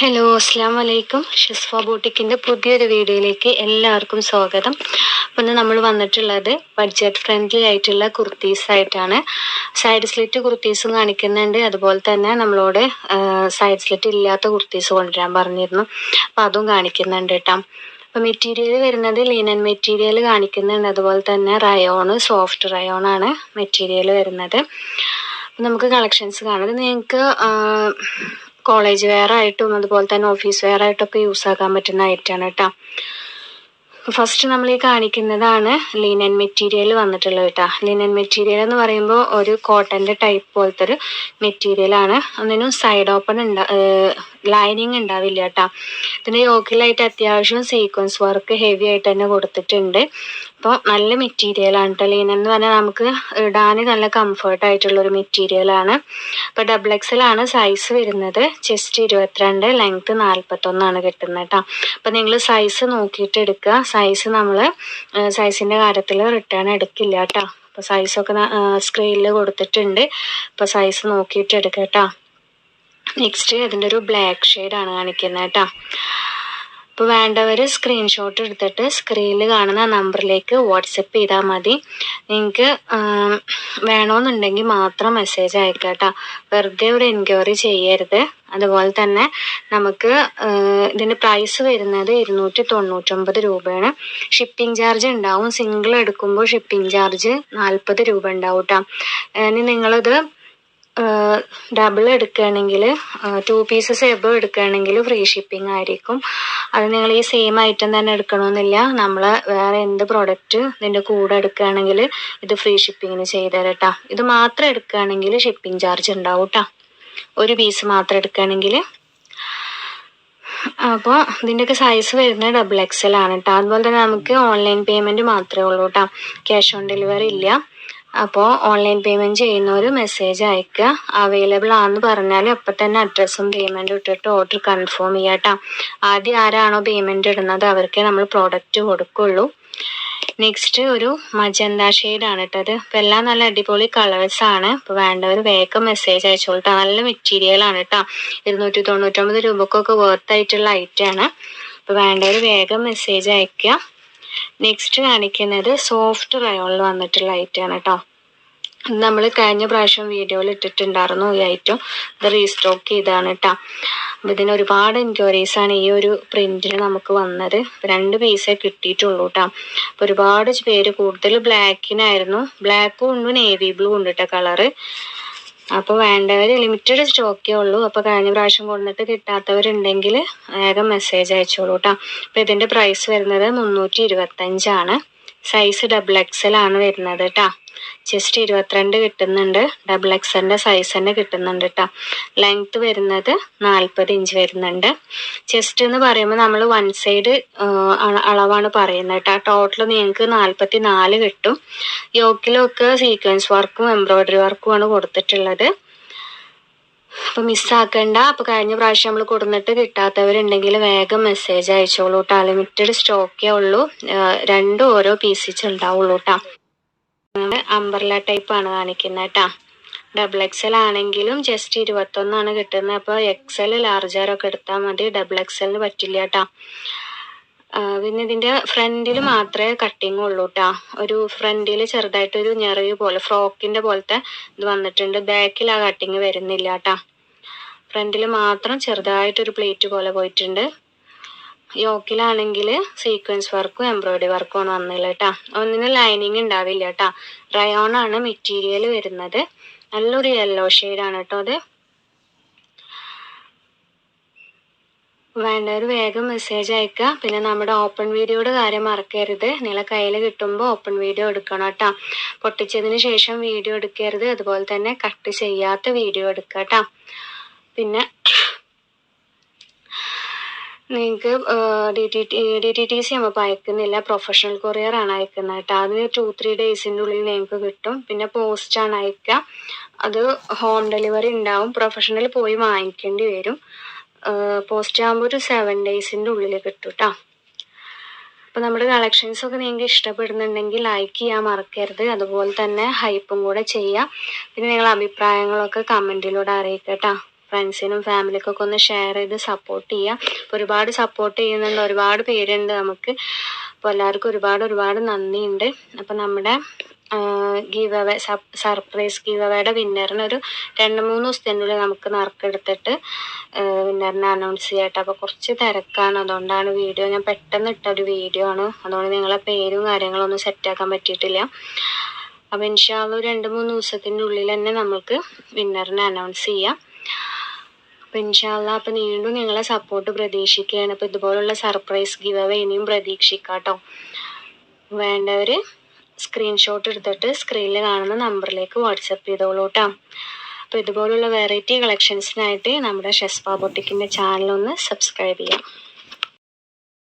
Hello അസ്സാം വലൈക്കും ഷിസ്ഫ ബൂട്ടിക്കിന്റെ പുതിയൊരു വീഡിയോയിലേക്ക് എല്ലാവർക്കും സ്വാഗതം. ഇന്ന് നമ്മൾ വന്നിട്ടുള്ളത് ബഡ്ജറ്റ് ഫ്രണ്ട്ലി ആയിട്ടുള്ള കുർത്തീസ് ആയിട്ടാണ്. സൈഡ് സ്ലിറ്റ് കുർത്തീസും കാണിക്കുന്നുണ്ട്. അതുപോലെ തന്നെ നമ്മളോട് സൈഡ് സ്ലിറ്റ് ഇല്ലാത്ത കുർത്തീസ് കൊണ്ടുവരാൻ പറഞ്ഞിരുന്നു. അപ്പം അതും കാണിക്കുന്നുണ്ട് കേട്ടോ. അപ്പോൾ മെറ്റീരിയൽ വരുന്നത് ലീനൻ മെറ്റീരിയൽ കാണിക്കുന്നുണ്ട്. അതുപോലെ തന്നെ റയോണ് സോഫ്റ്റ് റയോണാണ് മെറ്റീരിയൽ വരുന്നത്. നമുക്ക് കളക്ഷൻസ് കാണാം. നിങ്ങൾക്ക് കോളേജ് വെയർ ആയിട്ടും അതുപോലെ തന്നെ ഓഫീസ് വെയർ ആയിട്ടൊക്കെ യൂസ് ആക്കാൻ പറ്റുന്ന ഐറ്റമാണ് കേട്ടോ. ഫസ്റ്റ് നമ്മൾ ഈ കാണിക്കുന്നതാണ് ലിനൻ മെറ്റീരിയൽ വന്നിട്ടുള്ളത് കേട്ടോ ലിനൻ മെറ്റീരിയൽ എന്ന് പറയുമ്പോൾ ഒരു കോട്ടന്റെ ടൈപ്പ് പോലത്തെ ഒരു മെറ്റീരിയലാണ് ഒന്നിനും സൈഡ് ഓപ്പൺ ഉണ്ടാ ലൈനിങ് ഉണ്ടാവില്ല കേട്ടോ ഇതിന് യോക്കിലായിട്ട് അത്യാവശ്യം സീക്വൻസ് വർക്ക് ഹെവി ആയിട്ട് തന്നെ കൊടുത്തിട്ടുണ്ട്. അപ്പോൾ നല്ല മെറ്റീരിയലാണ് കേട്ടോ ലീനൻ എന്ന് പറഞ്ഞാൽ നമുക്ക് ഇടാൻ നല്ല കംഫർട്ട് ആയിട്ടുള്ള ഒരു മെറ്റീരിയലാണ് അപ്പോൾ ഡബിൾ എക്സൽ സൈസ് വരുന്നത്. ചെസ്റ്റ് ഇരുപത്തിരണ്ട് ലെങ്ത് നാൽപ്പത്തൊന്നാണ് കിട്ടുന്നത് കേട്ടോ അപ്പോൾ നിങ്ങൾ സൈസ് നോക്കിയിട്ട് എടുക്കുക. സൈസ് നമ്മൾ സൈസിന്റെ കാര്യത്തിൽ റിട്ടേൺ എടുക്കില്ല കേട്ടോ. അപ്പോൾ സൈസൊക്കെ സ്ക്രീനിൽ കൊടുത്തിട്ടുണ്ട്. അപ്പോൾ സൈസ് നോക്കിയിട്ട് എടുക്കാം കേട്ടോ. നെക്സ്റ്റ് അതിന്റെ ഒരു ബ്ലാക്ക് ഷെയ്ഡാണ് കാണിക്കുന്നത് കേട്ടോ. അപ്പോൾ വേണ്ടവർ സ്ക്രീൻഷോട്ട് എടുത്തിട്ട് സ്ക്രീനിൽ കാണുന്ന നമ്പറിലേക്ക് വാട്സപ്പ് ചെയ്താൽ മതി. നിങ്ങൾക്ക് വേണമെന്നുണ്ടെങ്കിൽ മാത്രം മെസ്സേജ് അയക്കാം വെറുതെ ഒരു എൻക്വയറി ചെയ്യരുത്. അതുപോലെ തന്നെ നമുക്ക് ഇതിന്റെ പ്രൈസ് വരുന്നത് ഇരുന്നൂറ്റി തൊണ്ണൂറ്റൊമ്പത് രൂപയാണ്. ഷിപ്പിംഗ് ചാർജ് ഉണ്ടാവും. സിംഗിൾ എടുക്കുമ്പോൾ ഷിപ്പിംഗ് ചാർജ് നാൽപ്പത് രൂപ ഉണ്ടാവും കേട്ടോ ഇനി നിങ്ങളിത് ഡബിൾ എടുക്കുകയാണെങ്കിൽ ടു പീസസ് എബോ എടുക്കുകയാണെങ്കിൽ ഫ്രീ ഷിപ്പിംഗ് ആയിരിക്കും. അത് നിങ്ങൾ ഈ സെയിം ഐറ്റം തന്നെ എടുക്കണമെന്നില്ല. നമ്മൾ വേറെ എന്ത് പ്രോഡക്റ്റ് ഇതിന്റെ കൂടെ എടുക്കുകയാണെങ്കിൽ ഇത് ഫ്രീ ഷിപ്പിങ്ങിന് ചെയ്തുതരാം കേട്ടോ ഇത് മാത്രം എടുക്കുകയാണെങ്കിൽ ഷിപ്പിംഗ് ചാർജ് ഉണ്ടാവും കേട്ടോ ഒരു പീസ് മാത്രം എടുക്കുകയാണെങ്കിൽ. അപ്പോൾ ഇതിന്റെയൊക്കെ സൈസ് വരുന്നത് ഡബിൾ എക്സൽ ആണ് കേട്ടോ അതുപോലെ തന്നെ നമുക്ക് ഓൺലൈൻ പേയ്മെന്റ് മാത്രമേ ഉള്ളൂ കേട്ടോ ക്യാഷ് ഓൺ ഡെലിവറി ഇല്ല. അപ്പോൾ ഓൺലൈൻ പേയ്മെന്റ് ചെയ്യുന്നവർ മെസ്സേജ് അയക്കുക. അവൈലബിൾ ആണെന്ന് പറഞ്ഞാൽ അപ്പം തന്നെ അഡ്രസ്സും പേയ്മെന്റും ഇട്ടിട്ട് ഓർഡർ കൺഫേം ചെയ്യാം കേട്ടോ ആദ്യം ആരാണോ പേയ്മെന്റ് ഇടുന്നത് അവർക്കേ നമ്മൾ പ്രോഡക്റ്റ് കൊടുക്കുള്ളൂ. നെക്സ്റ്റ് ഒരു മജന്ത ഷെയ്ഡാണ് ഇട്ടത്. ഇപ്പം എല്ലാം നല്ല അടിപൊളി കളേഴ്സ് ആണ്. അപ്പോൾ വേണ്ടവർ വേഗം മെസ്സേജ് അയച്ചോളൂ നല്ല മെറ്റീരിയൽ ആണ് കേട്ടോ ഇരുന്നൂറ്റി തൊണ്ണൂറ്റൊമ്പത് രൂപക്കൊക്കെ വർത്ത് ആയിട്ടുള്ള ഐറ്റമാണ് അപ്പോൾ വേണ്ടവർ വേഗം മെസ്സേജ് അയക്കുക. നെക്സ്റ്റ് കാണിക്കുന്നത് സോഫ്റ്റ് റയോണിൽ വന്നിട്ടുള്ള ഐറ്റമാണ് കേട്ടോ നമ്മൾ കഴിഞ്ഞ പ്രാവശ്യം വീഡിയോയിൽ ഇട്ടിട്ടുണ്ടായിരുന്നു ഈ ഐറ്റം ഇത് റീസ്റ്റോക്ക് ചെയ്താണ് കേട്ടോ അപ്പം ഇതിന് ഒരുപാട് ആണ് ഈ ഒരു പ്രിന്റിന് നമുക്ക് വന്നത്. രണ്ട് പീസേ കിട്ടിയിട്ടുള്ളൂ കേട്ടോ അപ്പോൾ ഒരുപാട് പേര് കൂടുതൽ ബ്ലാക്കിനായിരുന്നു ബ്ലാക്കും ഉണ്ട് നേവി ബ്ലൂ ഉണ്ട് കേട്ടോ കളറ് അപ്പോൾ വേണ്ടവർ ലിമിറ്റഡ് സ്റ്റോക്കേ ഉള്ളൂ. അപ്പോൾ കഴിഞ്ഞ പ്രാവശ്യം കൊണ്ടിട്ട് കിട്ടാത്തവരുണ്ടെങ്കിൽ വേഗം മെസ്സേജ് അയച്ചോളൂ കേട്ടോ അപ്പോൾ ഇതിന്റെ പ്രൈസ് വരുന്നത് മുന്നൂറ്റി ഇരുപത്തഞ്ചാണ്. സൈസ് ഡബിൾ എക്സൽ ആണ് വരുന്നത് കേട്ടോ ജസ്റ്റ് ഇരുപത്തിരണ്ട് കിട്ടുന്നുണ്ട്. ഡബിൾ എക്സലിന്റെ സൈസ് തന്നെ കിട്ടുന്നുണ്ട് കേട്ടോ ലെങ്ത് വരുന്നത് നാൽപ്പത് ഇഞ്ച് വരുന്നുണ്ട്. ചെസ്റ്റ് എന്ന് പറയുമ്പോൾ നമ്മൾ വൺ സൈഡ് അളവാണ് പറയുന്നത് കേട്ടോ ടോട്ടൽ നിങ്ങൾക്ക് നാൽപ്പത്തി നാല് കിട്ടും യോക്കിലൊക്കെ സീക്വൻസ് വർക്കും എംബ്രോയ്ഡറി വർക്കുമാണ് കൊടുത്തിട്ടുള്ളത്. അപ്പോൾ മിസ്സാക്കണ്ട അപ്പോൾ കഴിഞ്ഞ പ്രാവശ്യം നമ്മൾ കൊടുന്നിട്ട് കിട്ടാത്തവരുണ്ടെങ്കിൽ വേഗം മെസ്സേജ് അയച്ചോളൂ കേട്ടോ ലിമിറ്റഡ് സ്റ്റോക്കേ ഉള്ളൂ. രണ്ടും ഓരോ പീസിച്ച് ഉണ്ടാവുള്ളൂ കേട്ടോ അംബർല ടൈപ്പാണ് കാണിക്കുന്നത് കേട്ടോ. ഡബിൾ എക്സൽ ആണെങ്കിലും ജസ്റ്റ് ഇരുപത്തൊന്നാണ് കിട്ടുന്നത്. അപ്പോൾ എക്സൽ ലാർജറൊക്കെ എടുത്താൽ മതി. ഡബിൾ എക്സലിന് പറ്റില്ല കേട്ടോ. പിന്നെ ഇതിന്റെ ഫ്രണ്ടിൽ മാത്രമേ കട്ടിങ് ഉള്ളൂ കേട്ടോ. ഒരു ഫ്രണ്ടിൽ ചെറുതായിട്ടൊരു ഞെറിവ് പോലെ ഫ്രോക്കിന്റെ പോലത്തെ ഇത് വന്നിട്ടുണ്ട്. ബാക്കിൽ ആ കട്ടിങ് വരുന്നില്ല കേട്ടോ. ഫ്രണ്ടിൽ മാത്രം ചെറുതായിട്ടൊരു പ്ലേറ്റ് പോലെ പോയിട്ടുണ്ട്. യോക്കിലാണെങ്കിൽ സീക്വൻസ് വർക്കും എംബ്രോയിഡറി വർക്കും ആണ് വന്നില്ല കേട്ടോ ഒന്നിന് ലൈനിങ് ഉണ്ടാവില്ല കേട്ടോ റയോൺ ആണ് മെറ്റീരിയൽ വരുന്നത്. നല്ലൊരു യെല്ലോ ആണ് കേട്ടോ അത്. വേണ്ടവർ വേഗം മെസ്സേജ് അയക്കുക പിന്നെ നമ്മുടെ ഓപ്പൺ വീഡിയോയുടെ കാര്യം മറക്കരുത്. നിങ്ങളെ കയ്യിൽ കിട്ടുമ്പോൾ ഓപ്പൺ വീഡിയോ എടുക്കണം കേട്ടോ പൊട്ടിച്ചതിന് ശേഷം വീഡിയോ എടുക്കരുത്. അതുപോലെ തന്നെ കട്ട് ചെയ്യാത്ത വീഡിയോ എടുക്കുക കേട്ടോ പിന്നെ നിങ്ങൾക്ക് ഡി ടി ടി സി നമ്മൾ അയക്കുന്നില്ല. പ്രൊഫഷണൽ കൊറിയർ ആണ് അയക്കുന്നത് കേട്ടോ. അതിന് ടു ത്രീ ഡേയ്സിന്റെ ഉള്ളിൽ നിങ്ങൾക്ക് കിട്ടും. പിന്നെ പോസ്റ്റ് ആണ് അയക്കുക. അത് ഹോം ഡെലിവറി ഉണ്ടാവും. പ്രൊഫഷണൽ പോയി വാങ്ങിക്കേണ്ടി വരും. പോസ്റ്റ് ആകുമ്പോൾ ഒരു സെവൻ ഡേയ്സിന്റെ ഉള്ളിൽ കിട്ടും കേട്ടോ അപ്പോൾ നമ്മുടെ കളക്ഷൻസ് ഒക്കെ നിങ്ങൾക്ക് ഇഷ്ടപ്പെടുന്നുണ്ടെങ്കിൽ ലൈക്ക് ചെയ്യാൻ മറക്കരുത്. അതുപോലെ തന്നെ ഹൈപ്പും കൂടെ ചെയ്യാം. പിന്നെ നിങ്ങളുടെ അഭിപ്രായങ്ങളൊക്കെ കമന്റിലൂടെ അറിയിക്കട്ടോ ഫ്രണ്ട്സിനും ഫാമിലിക്കൊക്കെ ഒന്ന് ഷെയർ ചെയ്ത് സപ്പോർട്ട് ചെയ്യുക ഒരുപാട് സപ്പോർട്ട് ചെയ്യുന്നുണ്ട്. ഒരുപാട് പേരുണ്ട് നമുക്ക്. അപ്പോൾ എല്ലാവർക്കും ഒരുപാട് ഒരുപാട് നന്ദിയുണ്ട്. അപ്പോൾ നമ്മുടെ ഗീവ് അവേ സർപ്രൈസ് ഗീവ് അവേയുടെ വിന്നറിന് ഒരു രണ്ട് മൂന്ന് ദിവസത്തിനുള്ളിൽ നമുക്ക് നറുക്കെടുത്തിട്ട് വിന്നറിനെ അനൗൺസ് ചെയ്യട്ടെ. അപ്പോൾ കുറച്ച് തിരക്കാണ്. അതുകൊണ്ടാണ് വീഡിയോ ഞാൻ പെട്ടെന്ന് ഇട്ട ഒരു വീഡിയോ ആണ്. അതുകൊണ്ട് നിങ്ങളെ പേരും കാര്യങ്ങളും കാര്യങ്ങളൊന്നും സെറ്റാക്കാൻ പറ്റിയിട്ടില്ല. അപ്പോൾ ഇൻഷാല്ല രണ്ട് മൂന്ന് ദിവസത്തിന്റെ ഉള്ളിൽ തന്നെ നമുക്ക് വിന്നറിനെ അനൗൺസ് ചെയ്യാം. അപ്പോൾ ഇൻഷാല്ല അപ്പോൾ വീണ്ടും നിങ്ങളെ സപ്പോർട്ട് പ്രതീക്ഷിക്കുകയാണ്. അപ്പോൾ ഇതുപോലുള്ള സർപ്രൈസ് ഗിവ് അവേ ഇനിയും പ്രതീക്ഷിക്കാം കേട്ടോ വേണ്ടവർ സ്ക്രീൻഷോട്ട് എടുത്തിട്ട് സ്ക്രീനിൽ കാണുന്ന നമ്പറിലേക്ക് വാട്സപ്പ് ചെയ്തോളൂ കേട്ടോ അപ്പോൾ ഇതുപോലുള്ള വെറൈറ്റി കളക്ഷൻസിനായിട്ട് നമ്മുടെ ഷെസ്പ ബൊട്ടിക്കിന്റെ ചാനലൊന്ന് സബ്സ്ക്രൈബ് ചെയ്യാം.